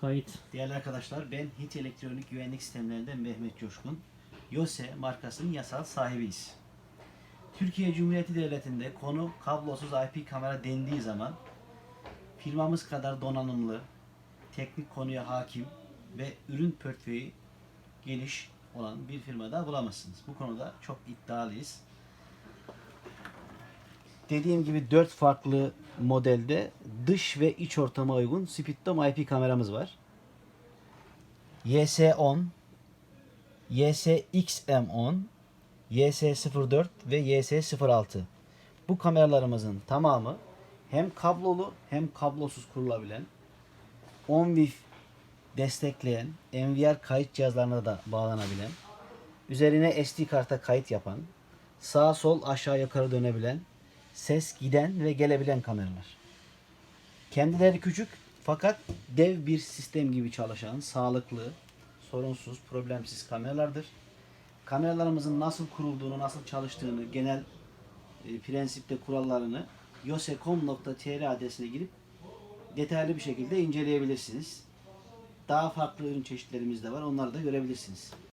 Kayıt. Değerli arkadaşlar ben HIT Elektronik Güvenlik Sistemlerinden Mehmet Coşkun. YOSE markasının yasal sahibiyiz. Türkiye Cumhuriyeti Devleti'nde konu kablosuz IP kamera dendiği zaman firmamız kadar donanımlı, teknik konuya hakim ve ürün portföyü geniş olan bir firmada bulamazsınız. Bu konuda çok iddialıyız. Dediğim gibi 4 farklı modelde dış ve iç ortama uygun Speeddome IP kameramız var. YS10, YSXM10, YS04 ve YS06. Bu kameralarımızın tamamı hem kablolu hem kablosuz kurulabilen, OnWif destekleyen, NVR kayıt cihazlarına da bağlanabilen, üzerine SD karta kayıt yapan, sağ sol aşağı yukarı dönebilen, ses giden ve gelebilen kameralar. Kendileri küçük fakat dev bir sistem gibi çalışan, sağlıklı, sorunsuz, problemsiz kameralardır. Kameralarımızın nasıl kurulduğunu, nasıl çalıştığını, genel e, prensipte kurallarını yosecom.tr adresine girip detaylı bir şekilde inceleyebilirsiniz. Daha farklı ürün çeşitlerimiz de var. Onları da görebilirsiniz.